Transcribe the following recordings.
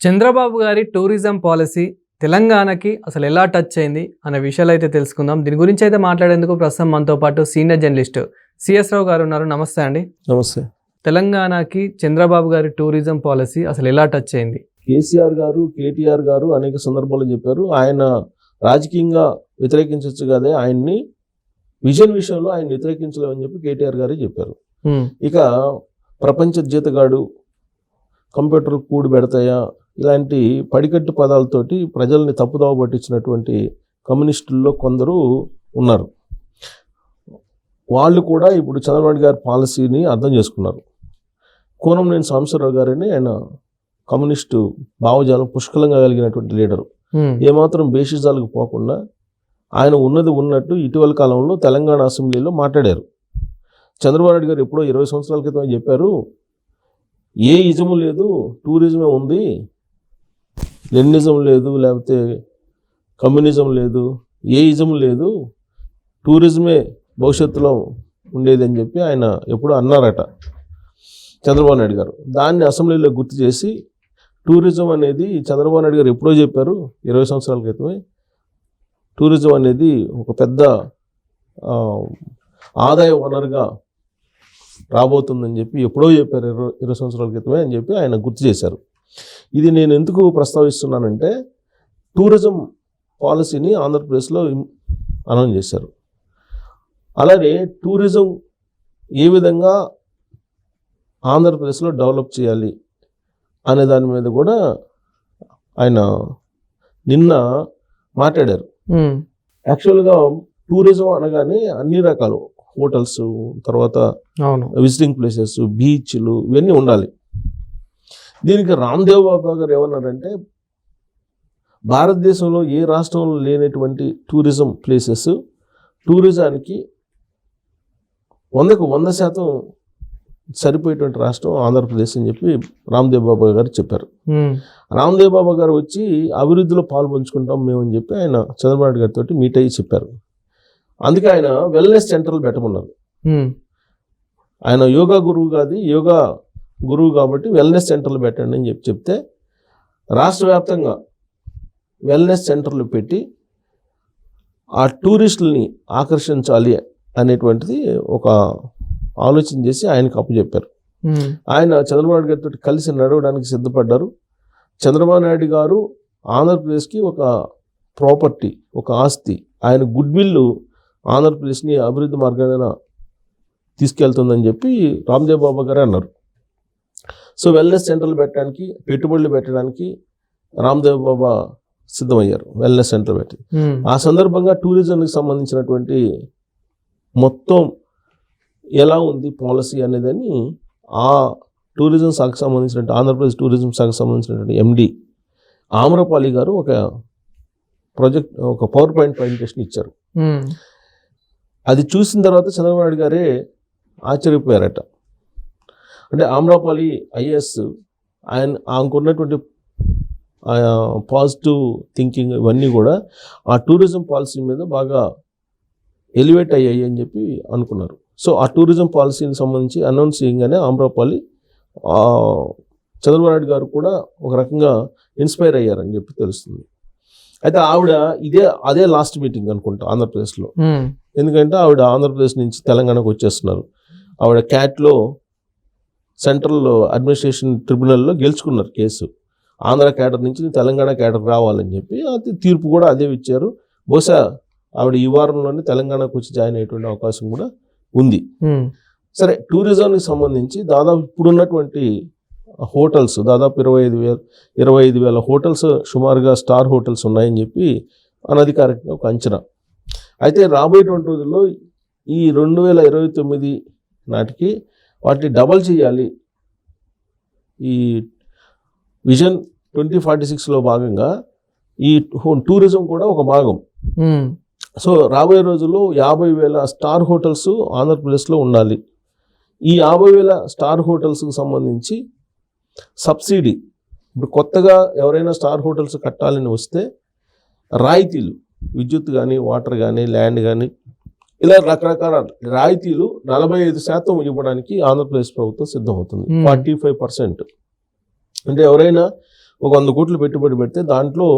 చంద్రబాబు గారి tourism policy తెలంగాణకి అసలు ఎలా టచ్ అయింది అనే విషయాలు అయితే తెలుసుకుందాం. దీని గురించి అయితే మాట్లాడేందుకు ప్రస్తుతం మనతో పాటు సీనియర్ జర్నలిస్ట్ సిఎస్ రావు గారు ఉన్నారు. నమస్తే అండి. నమస్తే. తెలంగాణకి చంద్రబాబు గారి టూరిజం పాలసీ అసలు ఎలా టచ్ అయింది? కేసీఆర్ గారు కేటీఆర్ గారు అనేక సందర్భాల్లో చెప్పారు. ఆయన రాజకీయంగా వ్యతిరేకించవచ్చు కదే ఆయన్ని విజన్ విషయంలో ఆయన వ్యతిరేకించలేమని చెప్పి కేటీఆర్ గారే చెప్పారు. ఇక ప్రపంచ జీతగాడు కంప్యూటర్ కూడి పెడతాయా ఇలాంటి పడికట్టు పదాలతోటి ప్రజల్ని తప్పుదోవ పట్టించినటువంటి కమ్యూనిస్టుల్లో కొందరు ఉన్నారు. వాళ్ళు కూడా ఇప్పుడు చంద్రబాబు గారి పాలసీని అర్థం చేసుకున్నారు. కోనంనేని సాంబశివరావు గారని ఆయన కమ్యూనిస్టు భావజాలం పుష్కలంగా కలిగినటువంటి లీడరు. ఏమాత్రం బేషిజాలకు పోకుండా ఆయన ఉన్నది ఉన్నట్టు ఇటీవల కాలంలో తెలంగాణ అసెంబ్లీలో మాట్లాడారు. చంద్రబాబు నాయుడు గారు ఎప్పుడో ఇరవై సంవత్సరాల క్రితం చెప్పారు ఏ ఇజము లేదు టూరిజమే ఉంది లెనిజం లేదు లేకపోతే కమ్యూనిజం లేదు ఏ ఇజం లేదు టూరిజమే భవిష్యత్తులో ఉండేది అని చెప్పి ఆయన ఎప్పుడో అన్నారట చంద్రబాబు నాయుడు గారు. దాన్ని అసెంబ్లీలో గుర్తు చేసి టూరిజం అనేది చంద్రబాబు నాయుడు గారు ఎప్పుడో చెప్పారు ఇరవై సంవత్సరాల క్రితమే. టూరిజం అనేది ఒక పెద్ద ఆదాయ వనరుగా రాబోతుందని చెప్పి ఎప్పుడో చెప్పారు ఇరవై ఇరవై సంవత్సరాల క్రితమే అని చెప్పి ఆయన గుర్తు చేశారు. ఇది నేను ఎందుకు ప్రస్తావిస్తున్నానంటే టూరిజం పాలసీని ఆంధ్రప్రదేశ్లో అనౌన్స్ చేశారు. అలానే టూరిజం ఏ విధంగా ఆంధ్రప్రదేశ్లో డెవలప్ చేయాలి అనే దాని మీద కూడా ఆయన నిన్న మాట్లాడారు. యాక్చువల్గా టూరిజం అనగానే అన్ని రకాలు హోటల్స్ తర్వాత విజిటింగ్ ప్లేసెస్ బీచ్లు ఇవన్నీ ఉండాలి. దీనికి రామ్దేవ్ బాబా గారు ఏమన్నారంటే భారతదేశంలో ఏ రాష్ట్రంలో లేనటువంటి టూరిజం ప్లేసెస్ టూరిజానికి వందకు వంద శాతం సరిపోయేటువంటి రాష్ట్రం ఆంధ్రప్రదేశ్ అని చెప్పి రామ్దేవ్ బాబా గారు చెప్పారు. రామ్దేవ్ బాబా గారు వచ్చి అభివృద్ధిలో పాలు పంచుకుంటాం మేము అని చెప్పి ఆయన చంద్రబాబు గారితో మీట్ అయ్యి చెప్పారు. అందుకే ఆయన వెల్నెస్ సెంటర్లు పెట్టమన్నారు. ఆయన యోగా గురువు కాదు యోగా గురువు కాబట్టి వెల్నెస్ సెంటర్లు పెట్టండి అని చెప్పి చెప్తే రాష్ట్ర వ్యాప్తంగా వెల్నెస్ సెంటర్లు పెట్టి ఆ టూరిస్టులని ఆకర్షించాలి అనేటువంటిది ఒక ఆలోచన చేసి ఆయనకు అప్పచెప్పారు. ఉమ్, ఆయన చంద్రబాబు నాయుడు గారితో కలిసి నడవడానికి సిద్ధపడ్డారు. చంద్రబాబు నాయుడు గారు ఆంధ్రప్రదేశ్కి ఒక ప్రాపర్టీ ఒక ఆస్తి ఆయన గుడ్ విల్ ఆంధ్రప్రదేశ్ని అభివృద్ధి మార్గాన తీసుకెళ్తుందని చెప్పి రామ్దేవ్ బాబా గారు అన్నారు. సో వెల్నెస్ సెంటర్లు పెట్టడానికి పెట్టుబడులు పెట్టడానికి రామ్దేవ్ బాబా సిద్ధమయ్యారు. వెల్నెస్ సెంటర్ పెట్టి. ఉమ్, ఆ సందర్భంగా టూరిజంకి సంబంధించినటువంటి మొత్తం ఎలా ఉంది పాలసీ అనేదని ఆ టూరిజం శాఖకు సంబంధించినటువంటి ఆంధ్రప్రదేశ్ టూరిజం శాఖకు సంబంధించినటువంటి ఎండి ఆమ్రపాలి గారు ఒక ప్రాజెక్ట్ ఒక పవర్ పాయింట్ ప్రజెంటేషన్ ఇచ్చారు. ఉమ్, అది చూసిన తర్వాత చంద్రబాబు నాయుడు గారే ఆశ్చర్యపోయారట. అంటే ఆమ్రపాలి ఐఏఎస్ ఆయన ఆమెకున్నటువంటి పాజిటివ్ థింకింగ్ ఇవన్నీ కూడా ఆ టూరిజం పాలసీ మీద బాగా ఎలివేట్ అయ్యాయి అని చెప్పి అనుకున్నారు. సో ఆ టూరిజం పాలసీకి సంబంధించి అనౌన్స్ చేయగానే ఆమ్రపాలి చంద్రబాబు నాయుడు గారు కూడా ఒక రకంగా ఇన్స్పైర్ అయ్యారని చెప్పి తెలుస్తుంది. అయితే ఆవిడ ఇదే అదే లాస్ట్ మీటింగ్ అనుకుంటా ఆంధ్రప్రదేశ్లో. ఎందుకంటే ఆవిడ ఆంధ్రప్రదేశ్ నుంచి తెలంగాణకు వచ్చేస్తున్నారు. ఆవిడ క్యాట్లో సెంట్రల్ అడ్మినిస్ట్రేషన్ ట్రిబ్యునల్లో గెలుచుకున్నారు కేసు. ఆంధ్ర క్యాడర్ నుంచి తెలంగాణ క్యాడర్ రావాలని చెప్పి అది తీర్పు కూడా అదే ఇచ్చారు. బహుశా ఆవిడ ఈ వారంలోనే తెలంగాణకు వచ్చి జాయిన్ అయ్యేటువంటి అవకాశం కూడా ఉంది. సరే టూరిజంకి సంబంధించి దాదాపు ఇప్పుడున్నటువంటి హోటల్స్ దాదాపు ఇరవై ఐదు వేల ఇరవై ఐదు వేల హోటల్స్ సుమారుగా స్టార్ హోటల్స్ ఉన్నాయని చెప్పి అనధికారికంగా ఒక అంచనా. అయితే రాబోయేటువంటి రోజుల్లో ఈ రెండు వేల ఇరవై తొమ్మిది నాటికి వాటిని డబల్ చేయాలి. ఈ విజన్ ట్వంటీ ఫార్టీ సిక్స్లో భాగంగా ఈ టూరిజం కూడా ఒక భాగం. సో రాబోయే రోజుల్లో యాభై వేల స్టార్ హోటల్స్ ఆంధ్రప్రదేశ్లో ఉండాలి. ఈ యాభై వేల స్టార్ హోటల్స్కి సంబంధించి సబ్సిడీ ఇప్పుడు కొత్తగా ఎవరైనా స్టార్ హోటల్స్ కట్టాలని వస్తే రాయితీలు విద్యుత్ కానీ వాటర్ కానీ ల్యాండ్ కానీ ఇలా రకరకాల రాయితీలు నలభై ఐదు శాతం ఇవ్వడానికి ఆంధ్రప్రదేశ్ ప్రభుత్వం సిద్ధమవుతుంది. Forty five percent. అంటే ఎవరైనా ఒక వంద కోట్లు పెట్టుబడి పెడితే దాంట్లో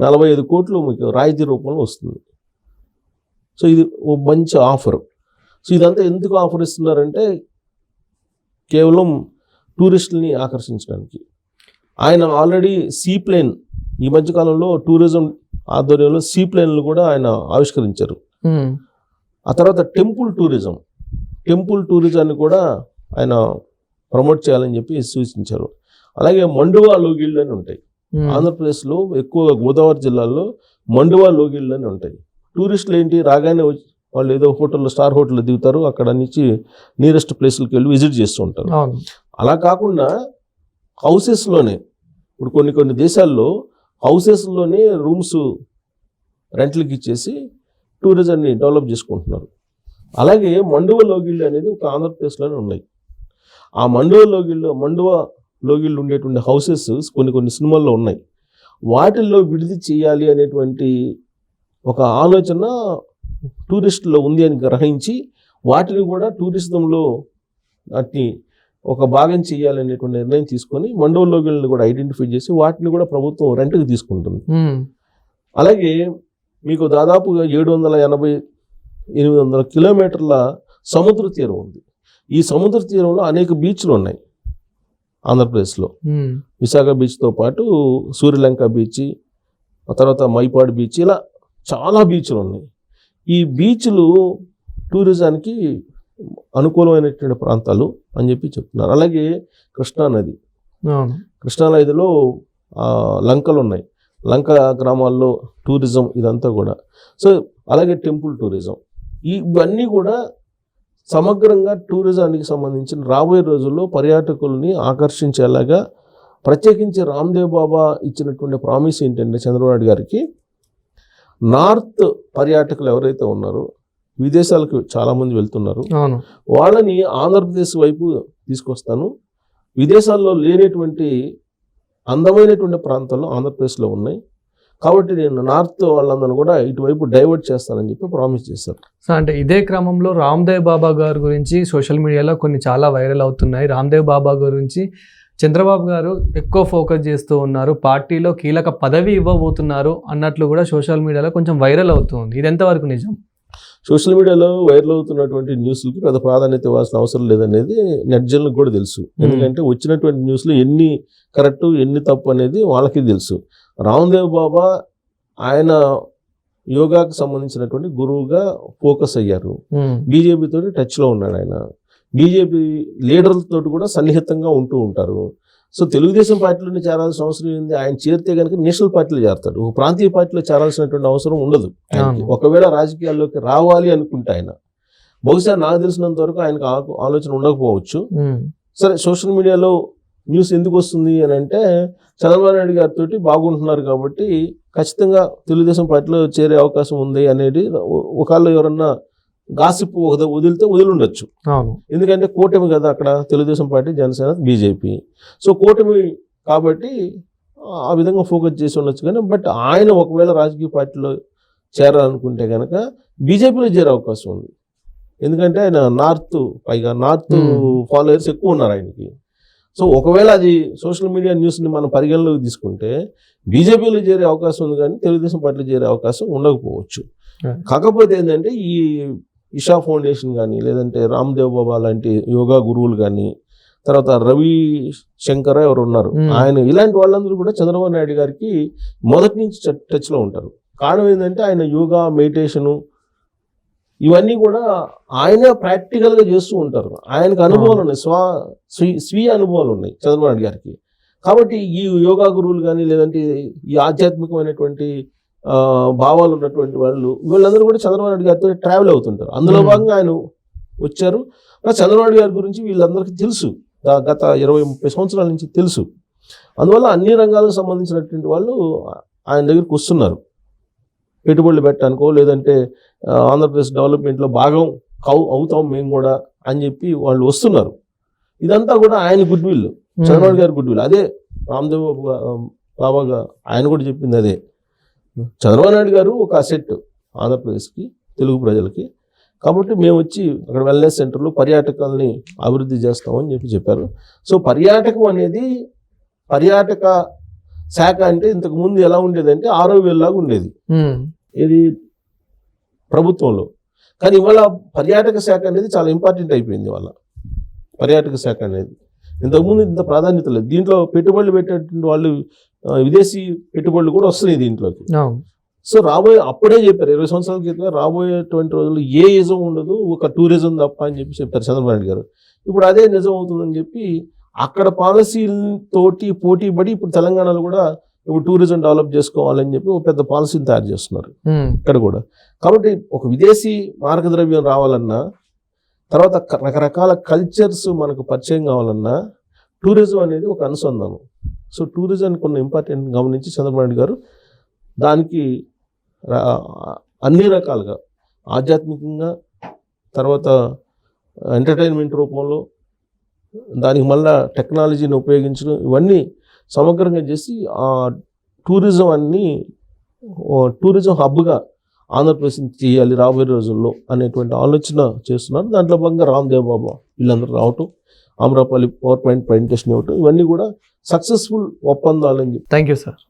నలభై ఐదు కోట్లు మీకు రాయితీ రూపంలో వస్తుంది. సో ఇది ఓ మంచి ఆఫర్. సో ఇదంతా ఎందుకు ఆఫర్ ఇస్తున్నారంటే కేవలం టూరిస్టులని ఆకర్షించడానికి. ఆయన ఆల్రెడీ సీ ప్లేన్ ఈ మధ్యకాలంలో టూరిజం ఆధ్వర్యంలో సీ ప్లేన్లు కూడా ఆయన ఆవిష్కరించారు. ఆ తర్వాత టెంపుల్ టూరిజం. టెంపుల్ టూరిజాన్ని కూడా ఆయన ప్రమోట్ చేయాలని చెప్పి సూచించారు. అలాగే మండువా లోగిళ్ళు అని ఉంటాయి. ఆంధ్రప్రదేశ్లో ఎక్కువగా గోదావరి జిల్లాలో మండువా లోగిళ్ళు అని ఉంటాయి. టూరిస్టులు ఏంటి? రాగానే వాళ్ళు ఏదో హోటల్లో స్టార్ హోటల్లో దిగుతారు. అక్కడ నుంచి నియరెస్ట్ ప్లేస్లకి వెళ్ళి విజిట్ చేస్తూ ఉంటారు. అలా కాకుండా హౌసెస్లోనే ఇప్పుడు కొన్ని కొన్ని దేశాల్లో హౌసెస్లోనే రూమ్స్ రెంట్లకి ఇచ్చేసి టూరిజాన్ని డెవలప్ చేసుకుంటున్నారు. అలాగే మండువ లోగిళ్ళు అనేది ఒక ఆంధ్రప్రదేశ్లోనే ఉన్నాయి. ఆ మండువ లోగిళ్ళు మండువ లోగిళ్ళు ఉండేటువంటి హౌసెస్ కొన్ని కొన్ని సినిమాల్లో ఉన్నాయి. వాటిల్లో విడిది చేయాలి అనేటువంటి ఒక ఆలోచన టూరిస్టులో ఉంది అని గ్రహించి వాటిని కూడా టూరిజంలో వాటిని ఒక భాగం చేయాలనేటువంటి నిర్ణయం తీసుకొని మండవ లోగిళ్ళని కూడా ఐడెంటిఫై చేసి వాటిని కూడా ప్రభుత్వం రెంట్కి తీసుకుంటుంది. అలాగే మీకు దాదాపుగా ఏడు వందల ఎనభై ఎనిమిది వందల కిలోమీటర్ల సముద్ర తీరం ఉంది. ఈ సముద్ర తీరంలో అనేక బీచ్లు ఉన్నాయి ఆంధ్రప్రదేశ్లో. విశాఖ బీచ్తో పాటు సూర్యలంక బీచ్ ఆ తర్వాత మైపాడు బీచ్ ఇలా చాలా బీచ్లు ఉన్నాయి. ఈ బీచ్లు టూరిజానికి అనుకూలమైనటువంటి ప్రాంతాలు అని చెప్పి చెప్తున్నారు. అలాగే కృష్ణా నది. అవును. కృష్ణా నదిలో ఆ, లంకలు ఉన్నాయి. లంక గ్రామాల్లో టూరిజం ఇదంతా కూడా. సో అలాగే టెంపుల్ టూరిజం. ఇవన్నీ కూడా సమగ్రంగా టూరిజానికి సంబంధించిన రాబోయే రోజుల్లో పర్యాటకుల్ని ఆకర్షించేలాగా ప్రత్యేకించి రామ్దేవ్ బాబా ఇచ్చినటువంటి ప్రామిస్ ఏంటంటే చంద్రబాబు నాయుడు గారికి నార్త్ పర్యాటకులు ఎవరైతే ఉన్నారో విదేశాలకు చాలామంది వెళ్తున్నారు. వాళ్ళని ఆంధ్రప్రదేశ్ వైపు తీసుకొస్తాను. విదేశాల్లో లేనటువంటి అందమైనటువంటి ప్రాంతాలు ఆంధ్రప్రదేశ్లో ఉన్నాయి. కాబట్టి నేను నార్త్ వాళ్ళందరూ కూడా ఇటువైపు డైవర్ట్ చేస్తానని చెప్పి ప్రామిస్ చేశారు సో అంటే ఇదే క్రమంలో రామ్దేవ్ బాబా గారి గురించి సోషల్ మీడియాలో కొన్ని చాలా వైరల్ అవుతున్నాయి. రామ్దేవ్ బాబా గురించి చంద్రబాబు గారు ఎక్కువ ఫోకస్ చేస్తూ ఉన్నారు. పార్టీలో కీలక పదవి ఇవ్వబోతున్నారు అన్నట్లు కూడా సోషల్ మీడియాలో కొంచెం వైరల్ అవుతుంది ఇది ఎంతవరకు నిజం? సోషల్ మీడియాలో వైరల్ అవుతున్నటువంటి న్యూస్లకి పెద్ద ప్రాధాన్యత ఇవ్వాల్సిన అవసరం లేదనేది నెట్జన్లకు కూడా తెలుసు. ఎందుకంటే వచ్చినటువంటి న్యూస్లో ఎన్ని కరెక్ట్ ఎన్ని తప్పు అనేది వాళ్ళకి తెలుసు. రామ్దేవ్ బాబా ఆయన యోగాకు సంబంధించినటువంటి గురువుగా ఫోకస్ అయ్యారు. ఉమ్, బీజేపీ తోటి టచ్లో ఉన్నాడు ఆయన. బీజేపీ లీడర్లతో కూడా సన్నిహితంగా ఉంటూ ఉంటారు. సో తెలుగుదేశం పార్టీలోనే చేరాల్సిన అవసరం ఏంది? ఆయన చేరితే కనుక నేషనల్ పార్టీలో చేరతాడు. ఒక ప్రాంతీయ పార్టీలో చేరాల్సినటువంటి అవసరం ఉండదు. ఒకవేళ రాజకీయాల్లోకి రావాలి అనుకుంటే ఆయన. బహుశా నాకు తెలిసినంత వరకు ఆయనకు ఆ- ఆలోచన ఉండకపోవచ్చు. సరే సోషల్ మీడియాలో న్యూస్ ఎందుకు వస్తుంది అని అంటే చంద్రబాబు నాయుడు గారితో బాగుంటున్నారు కాబట్టి ఖచ్చితంగా తెలుగుదేశం పార్టీలో చేరే అవకాశం ఉంది అనేది ఒ- ఒకవేళ ఎవరన్నా గాసిప్ వదిలితే వదిలిండొచ్చు. ఎందుకంటే కూటమి కదా అక్కడ Telugu Desam party Janasena BJP. So కూటమి కాబట్టి ఆ విధంగా ఫోకస్ చేసి ఉండొచ్చు కానీ బట్ ఆయన ఒకవేళ రాజకీయ పార్టీలో చేరాలనుకుంటే కనుక బీజేపీలో చేరే అవకాశం ఉంది. ఎందుకంటే ఆయన నార్త్ పైగా నార్త్. ఫాలోయర్స్ ఎక్కువ ఉన్నారు ఆయనకి. సో ఒకవేళ అది సోషల్ మీడియా న్యూస్ని మనం పరిగణలోకి తీసుకుంటే బీజేపీలో చేరే అవకాశం ఉంది కానీ తెలుగుదేశం పార్టీలో చేరే అవకాశం ఉండకపోవచ్చు. కాకపోతే ఏంటంటే ఈ ఇషా ఫౌండేషన్ కానీ లేదంటే రామ్దేవ్ బాబా లాంటి యోగా గురువులు కానీ తర్వాత రవి శంకర ఎవరు ఉన్నారు. ఆయన ఇలాంటి వాళ్ళందరూ కూడా చంద్రబాబు నాయుడు గారికి మొదటి నుంచి టచ్- టచ్లో ఉంటారు. కారణం ఏంటంటే ఆయన యోగా మెడిటేషను ఇవన్నీ కూడా ఆయనే ప్రాక్టికల్గా చేస్తూ ఉంటారు. ఆయనకు అనుభవాలు ఉన్నాయి. స్వ స్వీ- స్వీయ అనుభవాలు ఉన్నాయి చంద్రబాబు నాయుడు గారికి. కాబట్టి ఈ యోగా గురువులు కానీ లేదంటే ఈ ఆధ్యాత్మికమైనటువంటి భావాలు ఉన్నటువంటి వాళ్ళు వీళ్ళందరూ కూడా చంద్రబాబు నాయుడు గారితో ట్రావెల్ అవుతుంటారు. అందులో. భాగంగా ఆయన వచ్చారు. మరి చంద్రబాబు గారి గురించి వీళ్ళందరికీ తెలుసు. గత ఇరవై ముప్పై సంవత్సరాల నుంచి తెలుసు. అందువల్ల అన్ని రంగాలకు సంబంధించినటువంటి వాళ్ళు ఆయన దగ్గరికి వస్తున్నారు. పెట్టుబడులు పెట్టడానికో లేదంటే ఆంధ్రప్రదేశ్ డెవలప్మెంట్లో భాగం కౌ అవుతాం మేము కూడా అని చెప్పి వాళ్ళు వస్తున్నారు. ఇదంతా కూడా ఆయన గుడ్ విల్. చంద్రబాబు గారి గుడ్ విల్. అదే రామ్దేవ్ బాబు గా- బాబా గా- ఆయన కూడా చెప్పింది అదే. చంద్రబాబు నాయుడు గారు ఒక అసెట్ ఆంధ్రప్రదేశ్కి తెలుగు ప్రజలకి. కాబట్టి మేము వచ్చి అక్కడ వెల్నెస్ సెంటర్లో పర్యాటకాలని అభివృద్ధి చేస్తామని చెప్పి చెప్పారు. సో పర్యాటకం అనేది పర్యాటక శాఖ అంటే ఇంతకు ముందు ఎలా ఉండేది అంటే ఆరో వేలులాగా ఉండేది ఇది ప్రభుత్వంలో. కానీ ఇవాళ పర్యాటక శాఖ అనేది చాలా ఇంపార్టెంట్ అయిపోయింది ఇవాళ. పర్యాటక శాఖ అనేది. ఇంతకుముందు ఇంత ప్రాధాన్యత లేదు. దీంట్లో పెట్టుబడులు పెట్టేటువంటి వాళ్ళు విదేశీ పెట్టుబడులు కూడా వస్తున్నాయి దీంట్లోకి. సో రాబోయే అప్పుడే చెప్పారు ఇరవై సంవత్సరాల క్రితం రాబోయేటువంటి రోజుల్లో ఏ ఇజం ఉండదు ఒక టూరిజం తప్ప అని చెప్పి చెప్పారు చంద్రబాబు నాయుడు గారు. ఇప్పుడు అదే నిజం అవుతుందని చెప్పి అక్కడ పాలసీలతోటి పోటీ పడి ఇప్పుడు తెలంగాణలో కూడా ఇప్పుడు టూరిజం డెవలప్ చేసుకోవాలని చెప్పి ఒక పెద్ద పాలసీని తయారు చేస్తున్నారు ఇక్కడ కూడా. కాబట్టి ఒక విదేశీ మార్గద్రవ్యం రావాలన్నా తర్వాత రకరకాల కల్చర్స్ మనకు పరిచయం కావాలన్నా టూరిజం అనేది ఒక అనుసంధానం. సో టూరిజం కొన్ని ఇంపార్టెంట్ గమనించి చంద్రబాబు నాయుడు గారు దానికి అన్ని రకాలుగా ఆధ్యాత్మికంగా తర్వాత ఎంటర్టైన్మెంట్ రూపంలో దానికి మళ్ళా టెక్నాలజీని ఉపయోగించడం ఇవన్నీ సమగ్రంగా చేసి ఆ టూరిజం అన్ని టూరిజం హబ్గా ఆంధ్రప్రదేశ్ చేయాలి రాబోయే రోజుల్లో అనేటువంటి ఆలోచన చేస్తున్నారు. దాంట్లో భాగంగా రామ్దేవ్ బాబా వీళ్ళందరూ రావటం ఆమ్రపల్లి పవర్ పాయింట్ ప్రజెంటేషన్ ఇవ్వటం ఇవన్నీ కూడా సక్సెస్ఫుల్ ఒప్పందాలని చెప్పి థ్యాంక్ యూ సార్